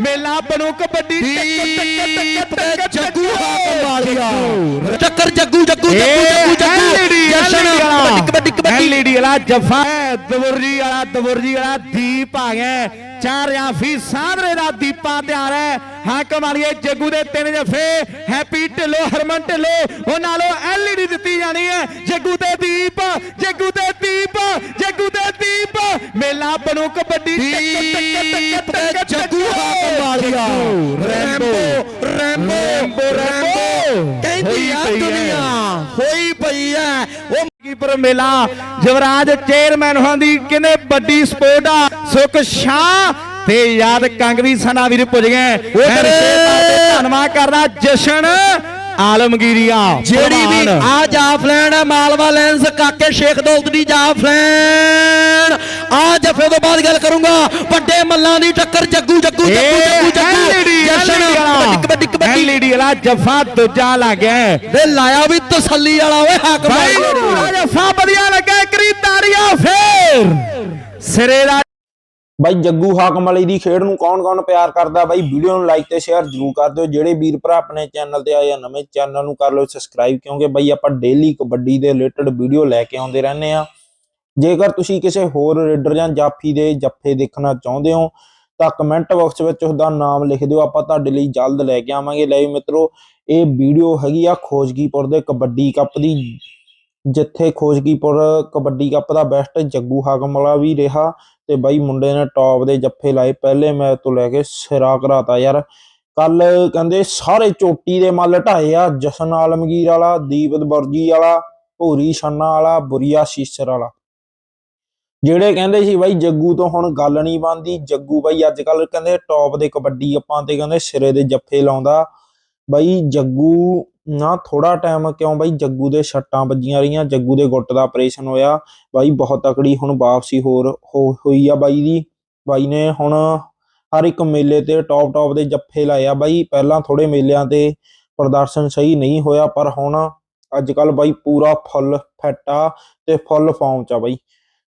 ਮੇਲਾ ਬਣੂ ਕਬੱਡੀ ਦੀਪ ਤੇ ਜੱਗੂ ਹਾਕਮ ਵਾਲੀਆ ਚੱਕਰ ਜੱਗੂ ਜੱਗੂ ਇਹ ਜੱਗੂ ਜੱਗੂ ਐਲਈਡੀ ਜਸ਼ਨ ਕਬੱਡੀ ਕਬੱਡੀ ਕਬੱਡੀ ਐਲਈਡੀ ਵਾਲਾ ਜਫਾ ਦਵਰਜੀ ਵਾਲਾ ਦਵਰਜੀ ਵਾਲਾ ਦੀਪ ਆ ਗਿਆ ਚਾਰ ਜਾਫੀ ਸਾਹਮਣੇ ਦਾ ਦੀਪਾ ਤਿਆਰ ਹੈ ਹਾਕਮ ਵਾਲੀਏ ਜੱਗੂ ਦੇ ਤਿੰਨ ਜਫੇ ਹੈਪੀ ਢਿੱਲੋ ਹਰਮਨ ਢਿੱਲੋ ਉਹ ਨਾਲੋਂ ਐਲਈਡੀ ਦਿੱਤੀ ਜਾਣੀ ਹੈ ਜੱਗੂ ਤੇ ਦੀਪ ਜੱਗੂ ਤੇ ਦੀਪ ਜੱਗੂ ਤੇ ਦੀਪ ਮੇਲਾ ਬਣੂ ਕਬੱਡੀ ਦੀਪ ਤੇ ਜੱਗੂ ਹਾਕਮ ਵਾਲੀਆ ਰੈਂਬੋ ਰੈਂਬੋ ਰੈਂਬੋ। ਕਹਿੰਦੀ ਆ ਦੁਨੀਆ ਹੋਈ ਪਈ ਐ। ਉਹ ਕੀਪਰ ਮੇਲਾ। ਜਵਰਾਜ ਚੇਅਰਮੈਨ ਹੋਣ ਦੀ ਕਹਿੰਦੇ ਵੱਡੀ ਸਪੋਰਟ ਆ। ਸੁਖ ਸ਼ਾਹ ਤੇ ਯਾਦ ਕੰਗ ਵੀ ਸਨਾ ਵੀਰ ਪੁੱਜ ਗਏ। ਉਹ ਤੇਰੇ- ਧੰਨਵਾਦ ਕਰਦਾ ਜਸ਼ਨ ਆਲਮਗੀਰੀਆ। ਜਿਹੜੀ ਵੀ ਆ ਜਾਫਲੈਂਡ ਹੈ ਮਾਲਵਾ ਲੈਂਸ ਕਾਕੇ ਸ਼ੇਖ ਦੌਲਤ ਦੀ ਜਾਫਲੈਂਡ। ਆ ਜਫੇ ਤੋਂ ਬਾਅਦ ਗੱਲ ਕਰੂੰਗਾ। ਵੱਡੇ ਮੱਲਾਂ ਦੀ ਟੱਕਰ ਜੱਗੂ ਜੱਗੂ ਜੱਗੂ ਜੱਗੂ ਜੱਗੂ। ਜਸ਼ਨ ਕਬੱਡੀ ਵਾਲਾ ਜਫਾ ਦੂਜਾ ਲੱਗ ਗਿਆ। ਵੇ ਲਾਇਆ ਵੀ ਤਸੱਲੀ ਵਾਲਾ ਓਏ ਵਾਲੀ ਨੂੰ ਜਫਾ ਵਧੀਆ ਲੱਗਾ ਕਰੀ ਤਾਰੀਆਂ ਫੇਰ। ਸਿਰੇ ਦਾ ਬਾਈ ਜੱਗੂ ਹਾਕਮ ਵਾਲੀ ਦੀ ਖੇਡ ਨੂੰ ਕੌਣ-ਕੌਣ ਪਿਆਰ ਕਰਦਾ? ਬਾਈ ਵੀਡੀਓ ਨੂੰ ਲਾਈਕ ਤੇ ਸ਼ੇਅਰ ਜਰੂਰ ਕਰ ਦਿਓ। ਜਿਹੜੇ ਵੀਰ ਭਰਾ ਆਪਣੇ ਚੈਨਲ ਤੇ ਆਏ ਆ ਨਵੇਂ ਚੈਨਲ ਨੂੰ ਕਰ ਲਓ ਸਬਸਕ੍ਰਾਈਬ ਕਿਉਂਕਿ ਬਾਈ ਆਪਾਂ ਡੇਲੀ ਕਬੱਡੀ ਦੇ ਰਿਲੇਟਡ ਵੀਡੀਓ ਲੈ ਕੇ ਆਉਂਦੇ ਰਹਿੰਦੇ ਆ। ਜੇਕਰ ਤੁਸੀਂ ਕਿਸੇ ਹੋਰ ਰੇਡਰ ਜਾਂ ਜਾਫੀ ਦੇ ਜੱਫੇ ਦੇਖਣਾ ਚਾਹੁੰਦੇ ਹੋ ਤਾਂ ਕਮੈਂਟ ਬਾਕਸ ਵਿੱਚ ਉਹਦਾ ਨਾਮ ਲਿਖ ਦਿਓ। ਆਪਾਂ ਤੁਹਾਡੇ ਲਈ ਜਲਦ ਲੈ ਕੇ ਆਵਾਂਗੇ। ਲੈ ਵੀ ਮਿੱਤਰੋ, ਇਹ ਵੀਡੀਓ ਹੈਗੀ ਆ ਖੋਜਗੀਪੁਰ ਦੇ ਕਬੱਡੀ ਕੱਪ ਦੀ, ਜਿੱਥੇ ਖੋਜਗੀਪੁਰ ਕਬੱਡੀ ਕੱਪ ਦਾ ਬੈਸਟ ਜੱਗੂ ਹਾਕਮ ਵਾਲਾ ਵੀ ਰਿਹਾ ਤੇ ਬਾਈ ਮੁੰਡੇ ਨੇ ਟੌਪ ਦੇ ਜੱਫੇ ਲਾਏ। ਪਹਿਲੇ ਮੈਚ ਤੋਂ ਲੈ ਕੇ ਸਿਰਾ ਕਰਾਤਾ ਯਾਰ। ਕੱਲ ਕਹਿੰਦੇ ਸਾਰੇ ਚੋਟੀ ਦੇ ਮੱਲ ਢਾਏ ਆ, ਜਸ਼ਨ ਆਲਮਗੀਰ ਵਾਲਾ ਦੀਪ ਦਬਰਜੀ ਵਾਲਾ, ਭੂਰੀ ਛੰਨਾ ਵਾਲਾ, ਬੁਰੀਆ ਸ਼ੀਸ਼ਰ ਵਾਲਾ। ਜਿਹੜੇ ਕਹਿੰਦੇ ਸੀ ਬਾਈ ਜੱਗੂ ਤੋਂ ਹੁਣ ਗੱਲ ਨਹੀਂ ਬਣਦੀ, ਜੱਗੂ ਬਾਈ ਅੱਜ ਕੱਲ ਕਹਿੰਦੇ ਟੌਪ ਦੇ ਕਬੱਡੀ ਆਪਾਂ ਤੇ ਕਹਿੰਦੇ ਸਿਰੇ ਦੇ ਜੱਫੇ ਲਾਉਂਦਾ। ਬਾਈ ਜੱਗੂ ਨਾ ਥੋੜਾ ਟਾਈਮ ਕਿਉਂ ਬਾਈ ਜੱਗੂ ਦੇ ਛੱਟਾਂ ਵੱਜੀਆਂ ਰਹੀਆਂ, ਜੱਗੂ ਦੇ ਗੁੱਟ ਦਾ ਆਪਰੇਸ਼ਨ ਹੋਇਆ। ਬਾਈ ਬਹੁਤ ਤਕੜੀ ਹੁਣ ਵਾਪਸੀ ਹੋਰ ਹੋਈ ਆ ਬਾਈ ਦੀ। ਬਾਈ ਨੇ ਹੁਣ ਹਰ ਇੱਕ ਮੇਲੇ ਤੇ ਟੌਪ ਟੌਪ ਦੇ ਜੱਫੇ ਲਾਇਆ ਬਾਈ। ਪਹਿਲਾਂ ਥੋੜੇ ਮੇਲਿਆਂ ਤੇ ਪ੍ਰਦਰਸ਼ਨ ਸਹੀ ਨਹੀਂ ਹੋਇਆ, ਪਰ ਹੁਣ ਅੱਜ ਕੱਲ ਬਾਈ ਪੂਰਾ ਫੁੱਲ ਫਿੱਟ ਆ ਤੇ ਫੁੱਲ ਫਾਰਮ ਚ ਆ ਬਾਈ।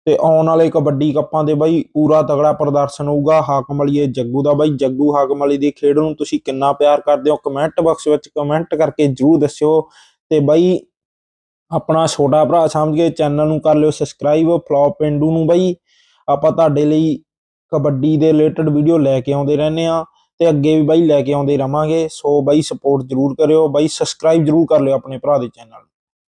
ਤੇ ਆਉਣ ਵਾਲੇ ਕਬੱਡੀ ਕੱਪਾਂ ਦੇ ਬਾਈ ਪੂਰਾ ਤਗੜਾ ਪ੍ਰਦਰਸ਼ਨ ਹੋਊਗਾ। ਹਾਕਮ ਵਾਲੀਏ ਜੱਗੂ ਦਾ ਬਾਈ। ਜੱਗੂ ਹਾਕਮ ਵਾਲੀ ਦੀ ਖੇਡ ਨੂੰ ਤੁਸੀਂ ਕਿੰਨਾ ਪਿਆਰ ਕਰਦੇ ਹੋ? ਕਮੈਂਟ ਬਾਕਸ ਵਿੱਚ ਕਮੈਂਟ ਕਰਕੇ ਜਰੂਰ ਦੱਸਿਓ। ਤੇ ਬਾਈ ਆਪਣਾ ਛੋਟਾ ਭਰਾ ਸਮਝ ਕੇ ਚੈਨਲ ਨੂੰ ਕਰ ਲਿਓ ਸਬਸਕ੍ਰਾਈਬ ਫਲੌਪ ਪਿੰਡੂ ਨੂੰ ਬਾਈ ਆਪਾਂ ਤੁਹਾਡੇ ਲਈ ਕਬੱਡੀ ਦੇ ਰਿਲੇਟਡ ਵੀਡੀਓ ਲੈ ਕੇ ਆਉਂਦੇ ਰਹਿੰਦੇ ਆ ਤੇ ਅੱਗੇ ਵੀ ਬਾਈ ਲੈ ਕੇ ਆਉਂਦੇ ਰਵਾਂਗੇ। ਸੋ ਬਾਈ ਸਪੋਰਟ ਜਰੂਰ ਕਰਿਓ। ਬਾਈ ਸਬਸਕ੍ਰਾਈਬ ਜਰੂਰ ਕਰ ਲਿਓ ਆਪਣੇ ਭਰਾ ਦੇ ਚੈਨਲ